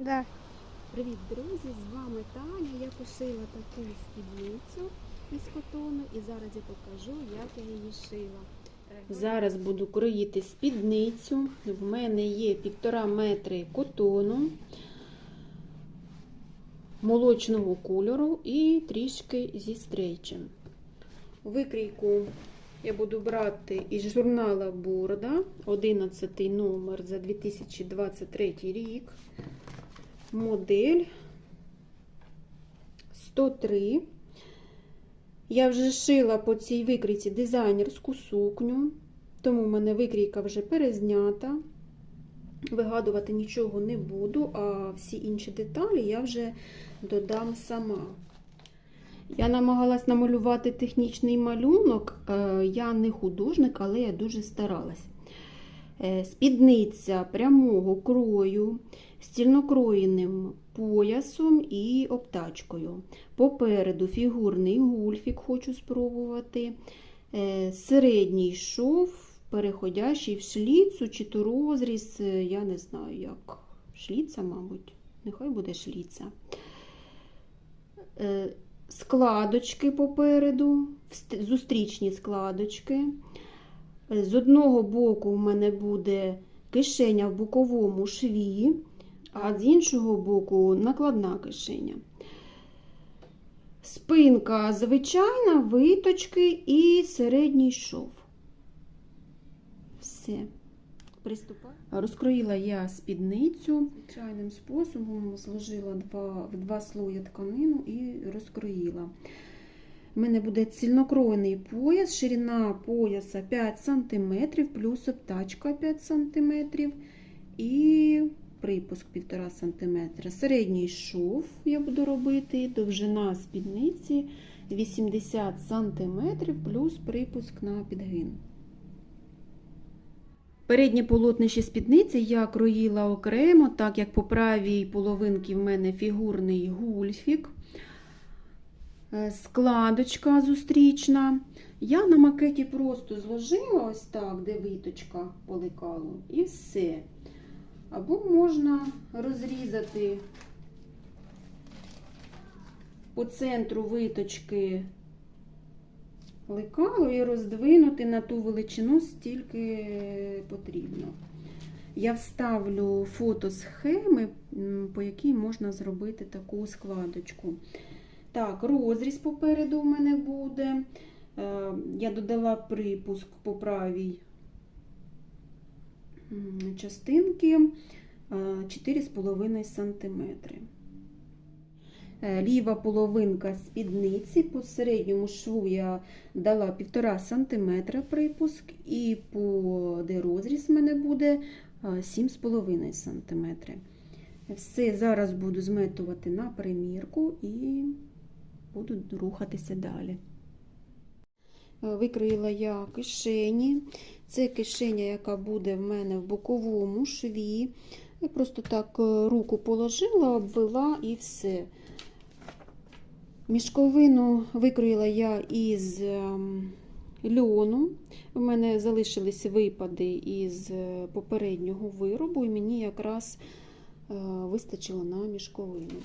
Да. Привіт, друзі! З вами Таня. Я пошила таку спідницю із котону і зараз я покажу, як я її шила. Зараз буду кроїти спідницю. В мене є півтора метри котону молочного кольору і трішки зі стрейчем. Викрійку я буду брати із журнала Борда, 11 номер за 2023 рік модель 103. Я вже шила по цій викрійці дизайнерську сукню, тому в мене викрійка вже перезнята. Вигадувати нічого не буду, а всі інші деталі я вже додам сама. Я намагалась намалювати технічний малюнок. Е, Я не художник, але я дуже старалась. Е, Спідниця прямого крою, з цільнокроєним поясом і обтачкою. Попереду фігурний гульфік хочу спробувати. Е, Середній шов, переходящий в шліцу чи то розріз, е, я не знаю як. Шліца, мабуть, нехай буде шліца. Складочки попереду, зустрічні складочки. З одного боку в мене буде кишеня в боковому шві, а з іншого боку накладна кишеня. Спинка звичайна, виточки і середній шов. Все. Приступаю. Розкроїла я спідницю звичайним способом, зложила два, в два слої тканину і розкроїла. У мене буде цільнокроєний пояс, ширина пояса 5 см, плюс обтачка 5 см і припуск 1,5 см. Середній шов я буду робити, довжина спідниці 80 см, плюс припуск на підгин. Переднє полотнище спідниці я кроїла окремо, так як по правій половинці в мене фігурний гульфік. Е, складочка зустрічна. Я на макеті просто зложила ось так, де виточка по лекалу, і все. Або можна розрізати по центру виточки лекало і роздвинути на ту величину, стільки потрібно. Я вставлю фото схеми, по якій можна зробити таку складочку. Так, розріз попереду у мене буде. Е, Я додала припуск по правій частинки е, 4,5 см. Е, Ліва половинка спідниці по середньому шву я дала 1,5 см припуск, і по де розріз в мене буде е, 7,5 см. Все зараз буду зметувати на примірку і буду рухатися далі. Е, Викроїла я кишені. Це кишеня, яка буде в мене в боковому шві. Я просто так е, руку положила, обвела і все. Мішковину викроїла я із ем, льону. У мене залишились випади із е, попереднього виробу, і мені якраз вистачило на мішковину.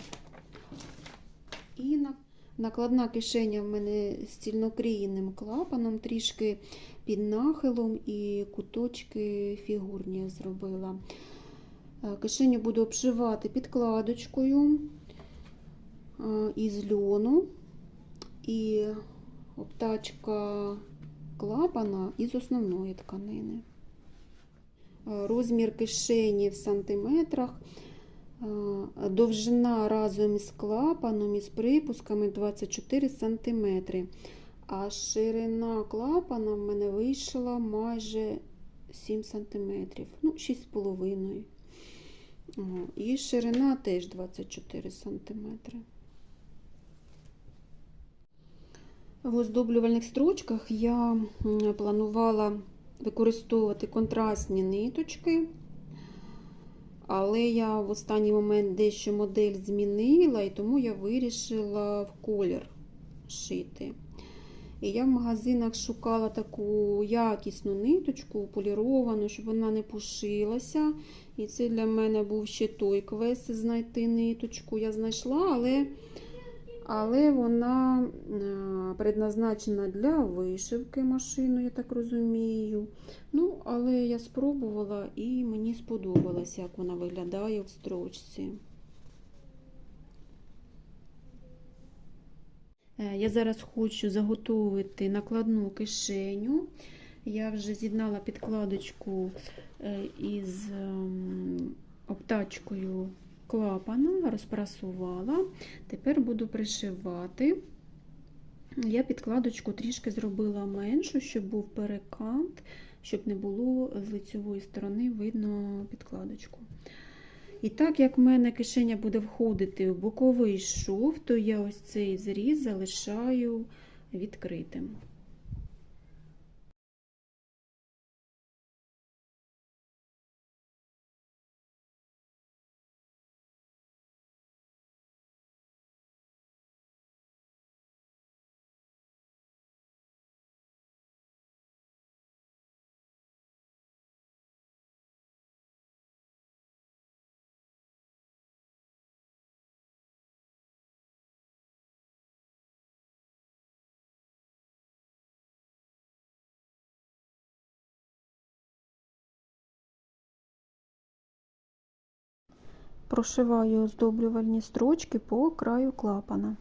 І на- накладна кишеня в мене з цільнокрієним клапаном, трішки під нахилом, і куточки фігурні зробила. Е, Кишеню буду обшивати підкладочкою е, із льону і обтачка клапана із основної тканини. Е, Розмір кишені в сантиметрах. Е, Довжина разом із клапаном із припусками 24 см. А ширина клапана в мене вийшла майже 7 см, ну, 6,5 О, І ширина теж 24 см. В оздоблювальних строчках я планувала використовувати контрастні ниточки. Але я в останній момент дещо модель змінила, і тому я вирішила в колір шити. І я в магазинах шукала таку якісну ниточку, поліровану, щоб вона не пушилася. І це для мене був ще той квест знайти ниточку. Я знайшла, але, але вона е, предназначена для вишивки машину, я так розумію. Ну, але я спробувала і мені сподобалось, як вона виглядає в строчці. Е, Я зараз хочу заготовити накладну кишеню. Я вже з'єднала підкладочку е, із ем, обтачкою клапана, розпрасувала. Тепер буду пришивати. Я підкладочку трішки зробила меншу, щоб був перекант, щоб не було з лицевої сторони видно підкладочку. І так як в мене кишеня буде входити в боковий шов, то я ось цей зріз залишаю відкритим. Прошиваю оздоблювальні строчки по краю клапана.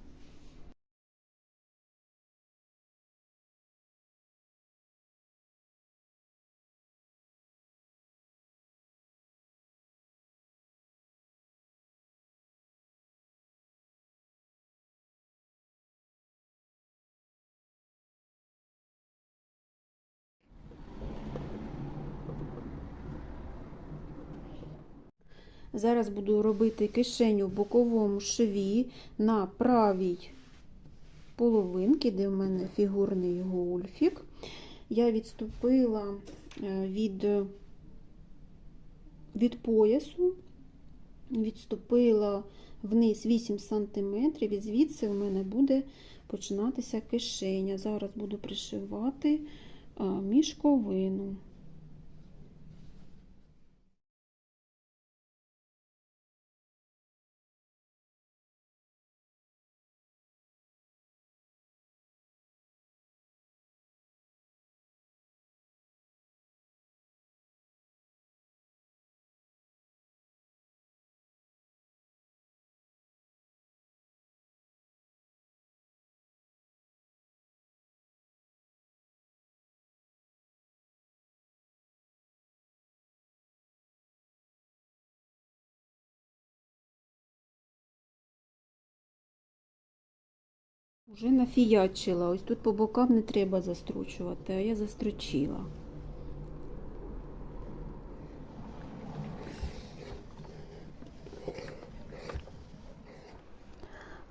Зараз буду робити кишеню в боковому шві на правій половинці, де в мене фігурний гольфік. Я відступила е, від, від поясу, відступила вниз 8 см, і звідси в мене буде починатися кишеня. Зараз буду пришивати е, мішковину. Уже нафіячила. Ось тут по бокам не треба застручувати, а я застрочила.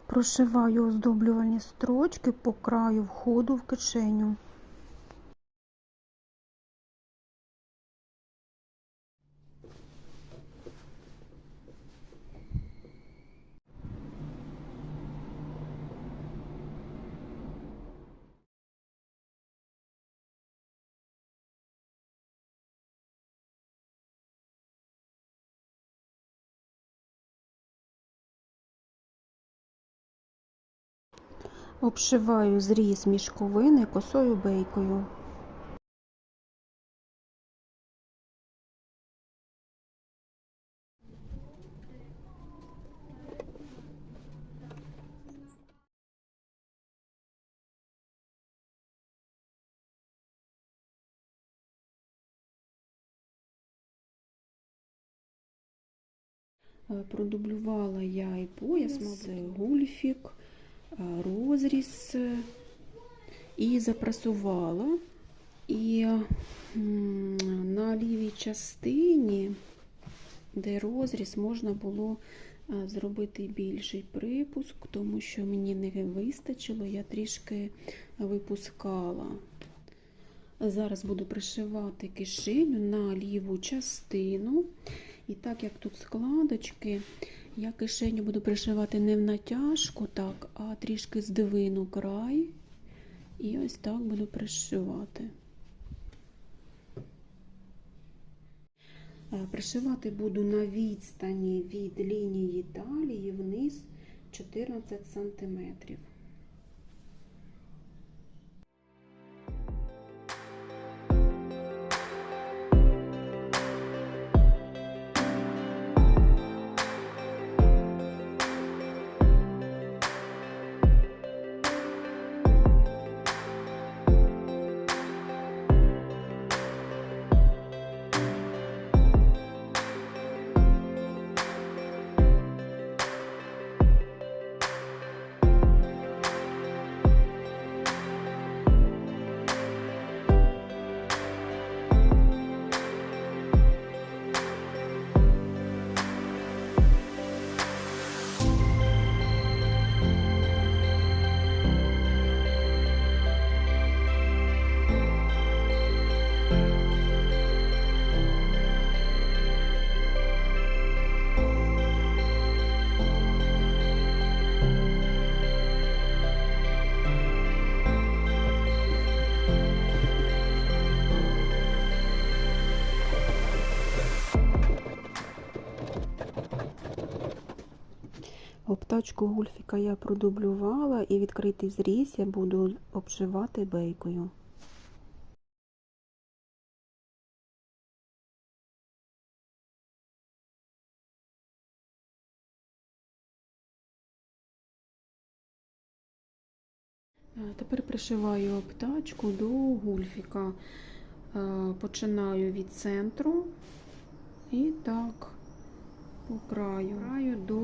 Прошиваю оздоблювальні строчки по краю входу в кишеню. Обшиваю зріз мішковини косою бейкою. Е, Продублювала я і пояс, мабуть, гульфік, розріз е, і запрасувала. І на лівій частині, де розріз, можна було е, зробити більший припуск, тому що мені не вистачило, я трішки випускала. Зараз буду пришивати кишеню на ліву частину. І так як тут складочки, я кишеню буду пришивати не в натяжку, так, трішки здивину край. І ось так буду пришивати. Е, Пришивати буду на відстані від лінії талії вниз 14 сантиметрів. Обтачку гульфіка я продублювала і відкритий зріз я буду обшивати бейкою. Тепер пришиваю обтачку до гульфіка. Починаю від центру і так по краю, краю до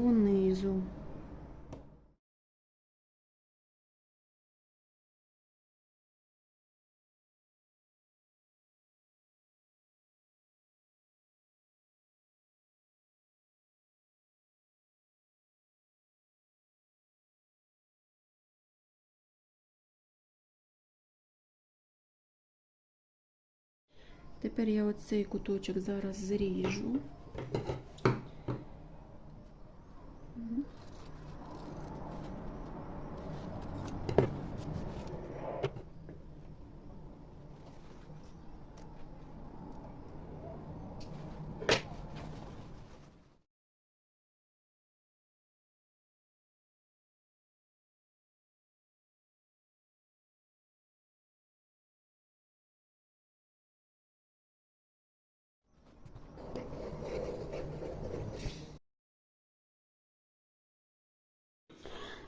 Тепер я оцей куточок зараз зріжу.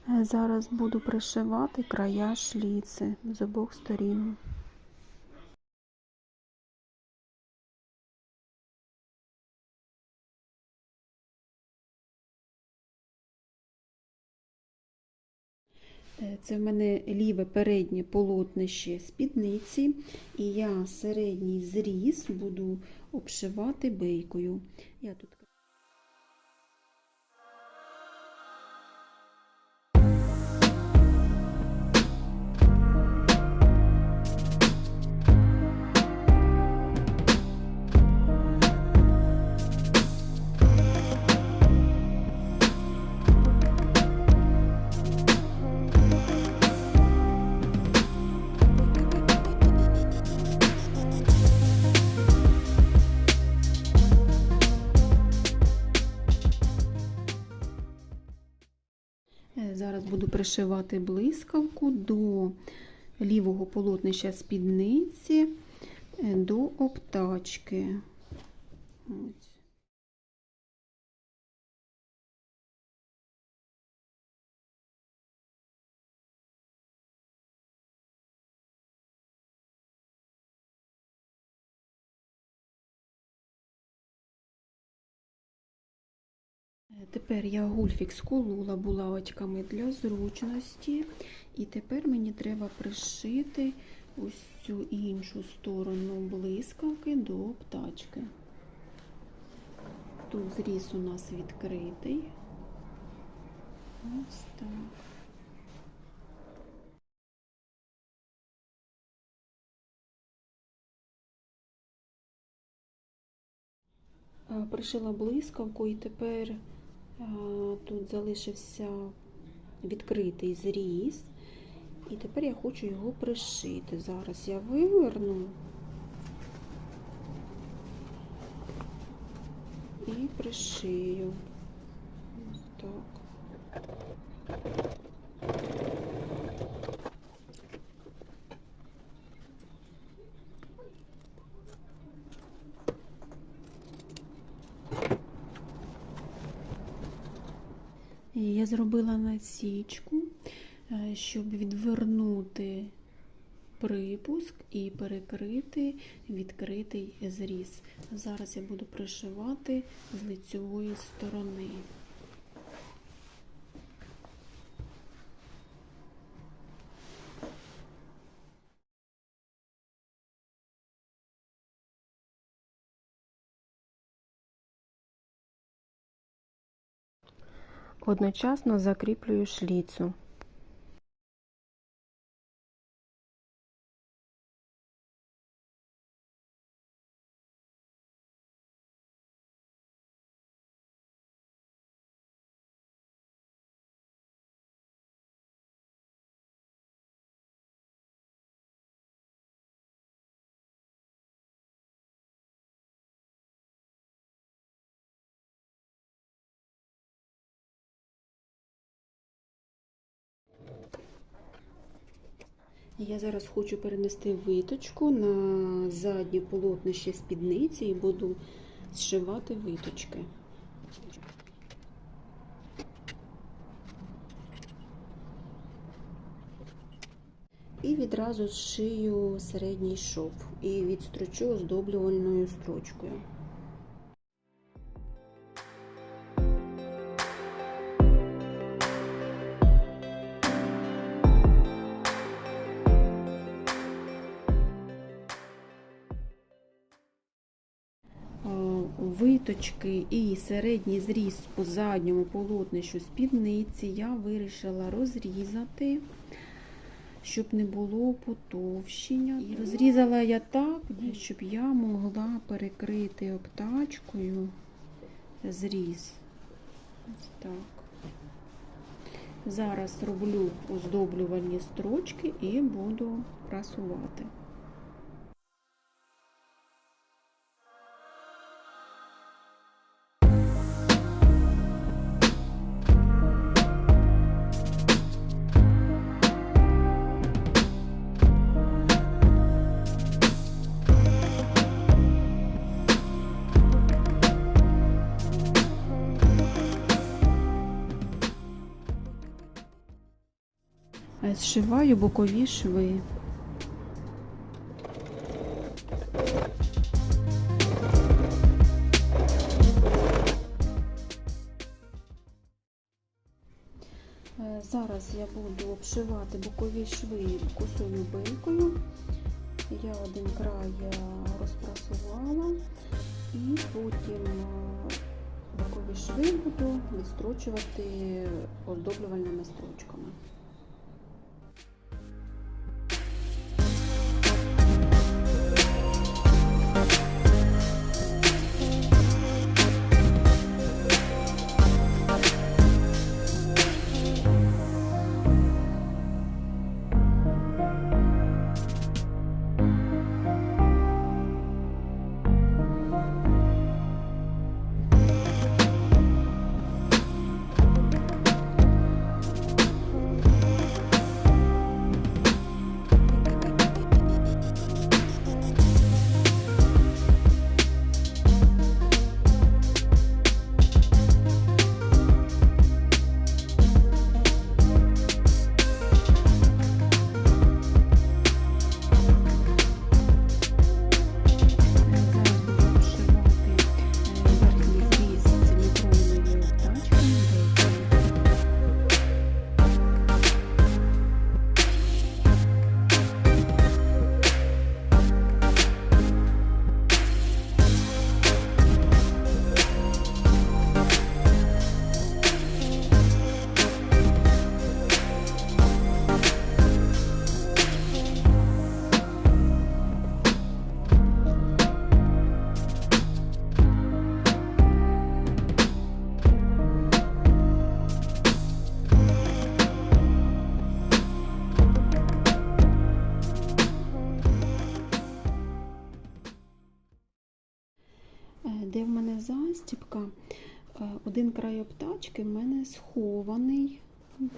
Зараз буду пришивати края шліци з обох сторін. Це в мене ліве переднє полотнище спідниці, і я середній зріз буду обшивати бейкою. Я тут пришивати блискавку до лівого полотнища спідниці е, до обтачки. Ось. Тепер я гульфік сколола булавочками для зручності, і тепер мені треба пришити ось цю іншу сторону блискавки до обтачки. Тут зріз у нас відкритий. Ось так. Е, Пришила блискавку і тепер Тут залишився відкритий зріз, І тепер я хочу його пришити. Зараз я виверну і пришию. Ось так. Я зробила насічку, е, щоб відвернути припуск і перекрити відкритий зріз. Зараз я буду пришивати з лицьової сторони. Одночасно закріплюю шліцу. Я зараз хочу перенести виточку на заднє полотнище спідниці і буду зшивати виточки. І відразу зшию середній шов і відстрочу оздоблювальною строчкою. Виточки і середній зріз по задньому полотнищу спідниці я вирішила розрізати, щоб не було потовщення. І розрізала я так, щоб я могла перекрити обтачкою зріз. Так. Зараз роблю оздоблювальні строчки і буду прасувати. Зшиваю бокові шви. Е, Зараз я буду обшивати бокові шви косою билкою. Я один край розпрасувала і потім е, бокові шви буду відстрочувати оздоблювальними строчками.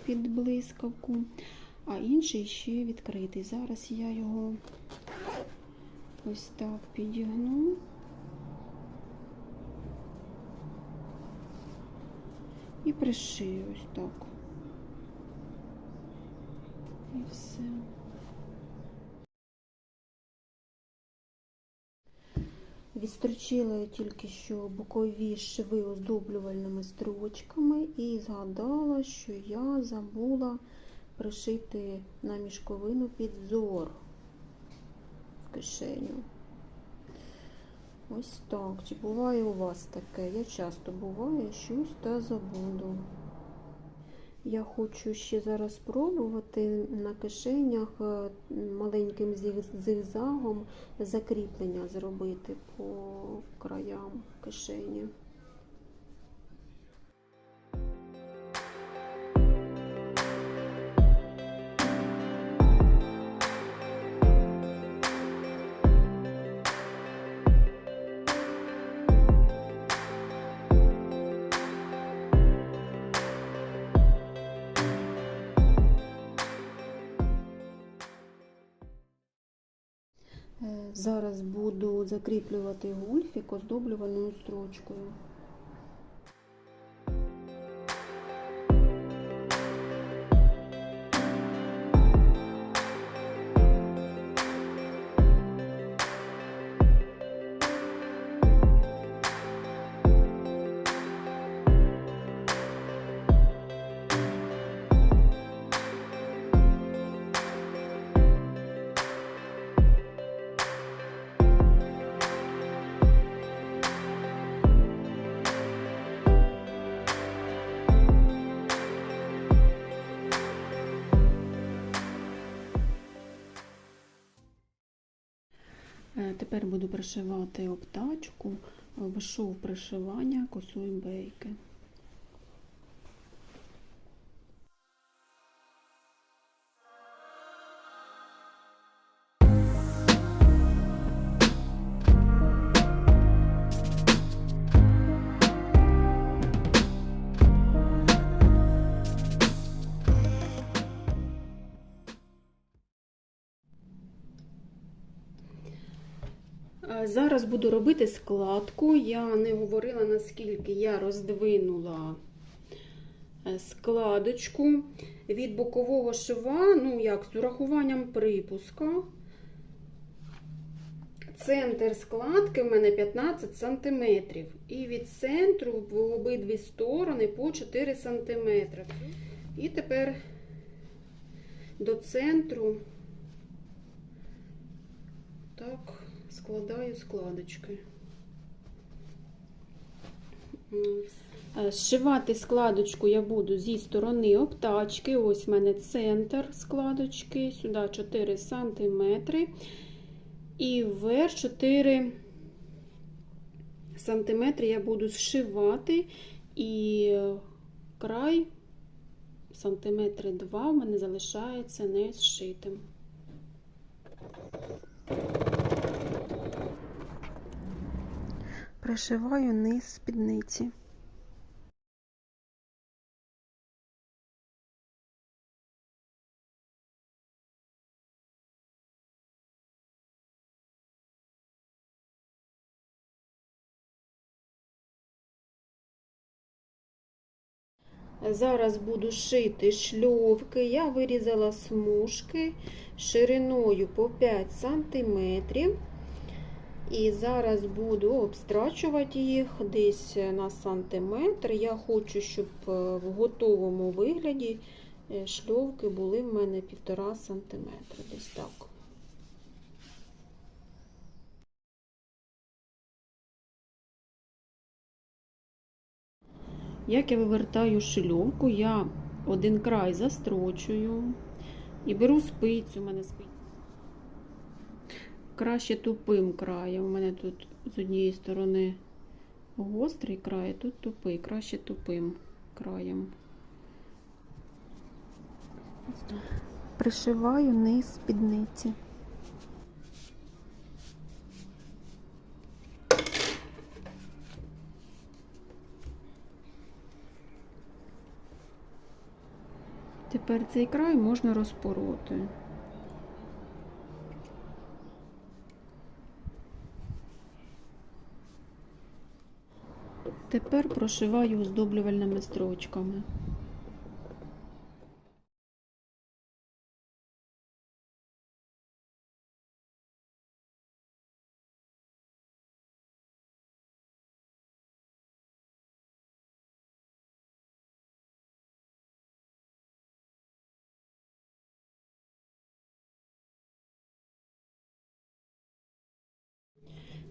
Під блискавку, а інший ще відкритий. Зараз я його ось так підігну. І пришию ось так. І все. Відстрочила я тільки що бокові шви оздоблювальними строчками і згадала, що я забула пришити на мішковину підзор в кишеню. Ось так. Чи буває у вас таке? Я часто буває щось та забуду. Я хочу ще зараз спробувати на кишенях е, маленьким зиг- зигзагом закріплення зробити по краям кишені. Зараз буду закріплювати гульфік оздоблюваною строчкою. Тепер буду пришивати обтачку в шов пришивання косою бейки. Зараз буду робити складку. Я не говорила, наскільки я роздвинула е, складочку від бокового шва, ну як, з урахуванням припуска. Центр складки в мене 15 см. І від центру в обидві сторони по 4 см. І тепер до центру так складаю складочки. Е, Зшивати складочку я буду зі сторони обтачки. Ось в мене центр складочки, сюди 4 см. І вверх 4 см я буду зшивати, і край сантиметри 2 в мене залишається не зшитим. Пришиваю низ спідниці. Зараз буду шити шльовки. Я вирізала смужки шириною по 5 см. І зараз буду обстрачувати їх десь на сантиметр. Я хочу, щоб е, в готовому вигляді е, шльовки були в мене 1,5 см. Десь так. Як я вивертаю шльовку, я один край застрочую і беру спицю, у мене спиця. Краще тупим краєм. У мене тут з однієї сторони гострий край, а тут тупий, краще тупим краєм. Пришиваю низ спідниці. Тепер цей край можна розпороти. Тепер прошиваю оздоблювальними строчками.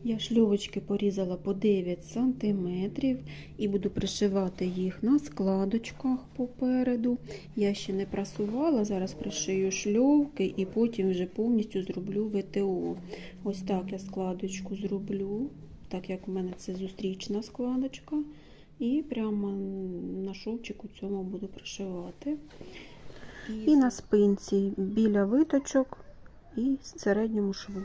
Я шльовочки порізала по 9 см і буду пришивати їх на складочках попереду. Я ще не прасувала, зараз пришию шльовки і потім вже повністю зроблю ВТО. Ось так я складочку зроблю, так як в мене це зустрічна складочка. І прямо на шовчику цьому буду пришивати. І на спинці біля виточок і середньому шву.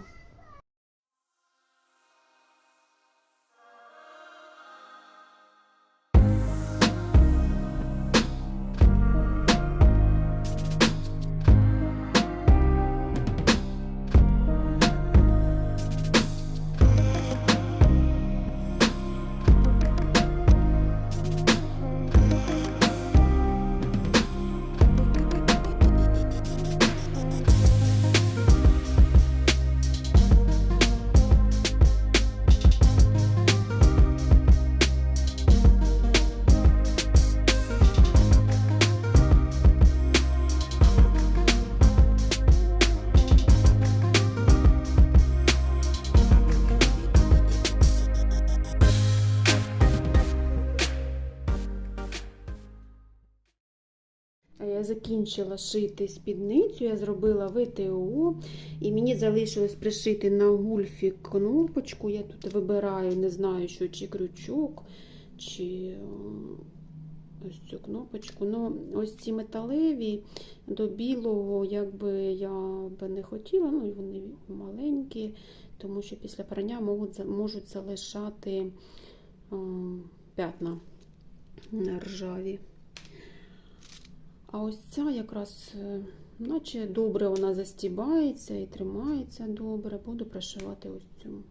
Закінчила шити спідницю, я зробила ВТО, і мені залишилось пришити на гульфі кнопочку. Я тут вибираю, не знаю, що чи крючок, чи е, ось цю кнопочку. Ну, ось ці металеві до білого, якби я би не хотіла, ну вони маленькі, тому що після прання можуть, залишати е, п'ятна на ржаві. А ось ця якраз, е, наче добре вона застібається і тримається добре. Буду пришивати ось цю.